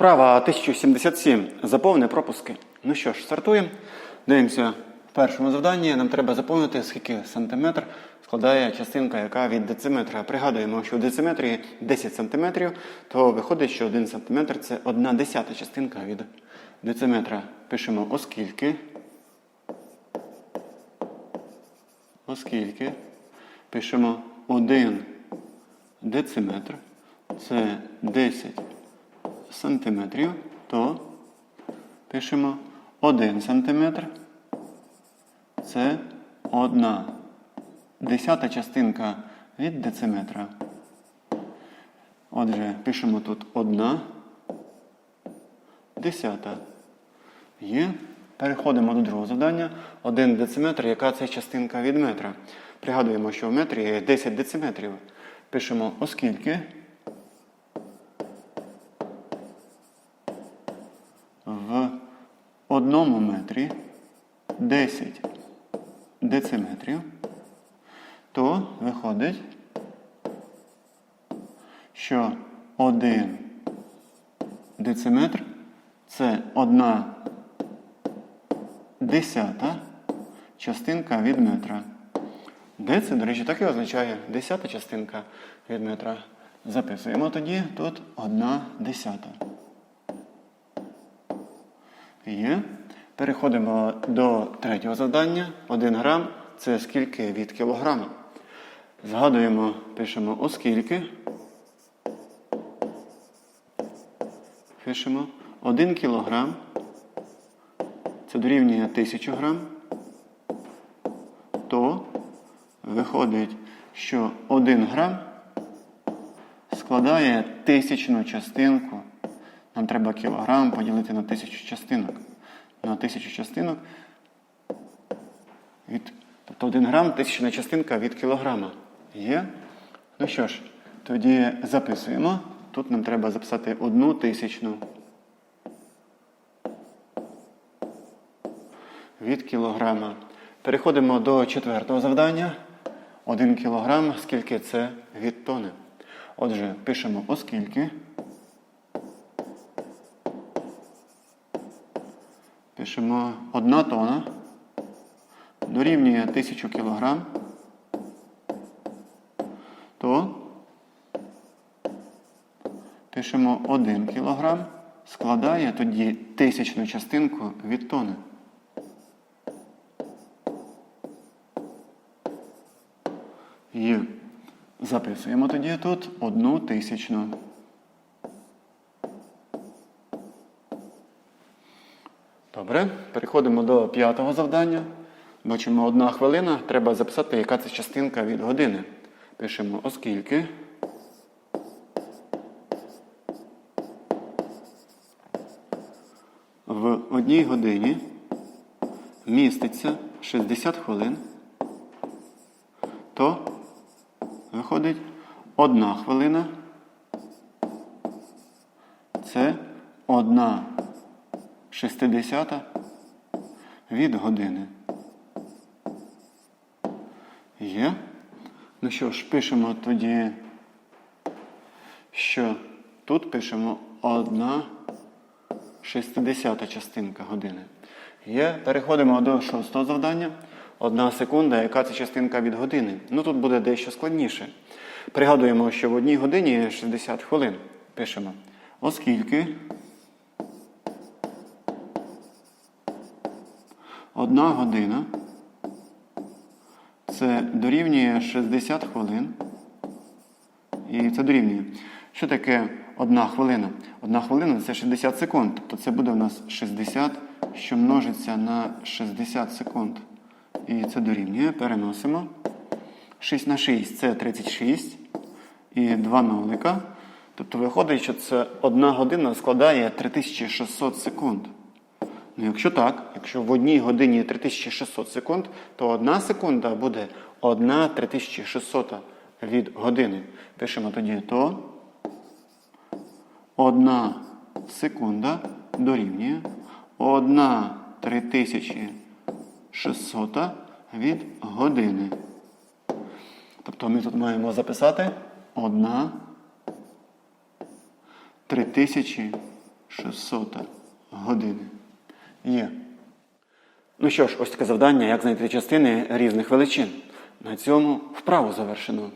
Вправа 1077. Заповни пропуски. Ну що ж, стартуємо. Дивимося в першому завданні. Нам треба заповнити, скільки сантиметр складає частинка, яка від дециметра. Пригадуємо, що в дециметрі 10 сантиметрів, то виходить, що 1 сантиметр це одна десята частинка від дециметра. Пишемо оскільки. Оскільки пишемо 1 дециметр, це 10 сантиметрів, то пишемо 1 сантиметр, це 1 десята частинка від дециметра. Отже, пишемо тут 1 десята. Є. Переходимо до другого завдання. 1 дециметр, яка це частинка від метра. Пригадуємо, що в метрі є 10 дециметрів. Пишемо оскільки в одному метрі 10 дециметрів, то виходить, що 1 дециметр це одна десята частинка від метра. Де це, до речі, так і означає десята частинка від метра. Записуємо тоді тут одна десята. Є. Переходимо до третього завдання. 1 грам це скільки від кілограма. Згадуємо, пишемо оскільки. Пишемо 1 кілограм. Це дорівнює 1000 грам. То виходить, що 1 грам складає тисячну частинку. Нам треба кілограм поділити на тисячу частинок. На тисячу частинок від, тобто 1 грам тисячна частинка від кілограма. Є? Ну що ж, тоді записуємо. Тут нам треба записати одну тисячну від кілограма. Переходимо до четвертого завдання. 1 кілограм, скільки це від тони. Отже, пишемо оскільки. Пишемо 1 тона дорівнює 1000 кілограм, то пишемо 1 кілограм, складає тоді тисячну частинку від тони. Є. Записуємо тоді тут одну тисячну. Добре, переходимо до п'ятого завдання. Бачимо одна хвилина. Треба записати, яка це частинка від години. Пишемо оскільки. В одній годині міститься 60 хвилин, то виходить одна хвилина. Це одна шестидесята від години. Є. Ну що ж, пишемо тоді, що тут пишемо одна шестидесята частинка години. Є. Переходимо до шостого завдання. Одна секунда, яка це частинка від години. Ну тут буде дещо складніше. Пригадуємо, що в одній годині 60 хвилин. Пишемо. Оскільки одна година це дорівнює 60 хвилин. І це дорівнює. Що таке одна хвилина? Одна хвилина це 60 секунд. Тобто це буде у нас 60, що множиться на 60 секунд. І це дорівнює. Переносимо. 6 на 6 це 36. І 2 нолика. Тобто виходить, що це одна година складає 3600 секунд. Ну, якщо так, якщо в одній годині 3600 секунд, то одна секунда буде 1 3600 від години. Пишемо тоді то. Одна секунда дорівнює 1 3600 від години. Тобто ми тут маємо записати 1 3600 години. Є. Ну що ж, ось таке завдання, як знайти частини різних величин. На цьому вправу завершено.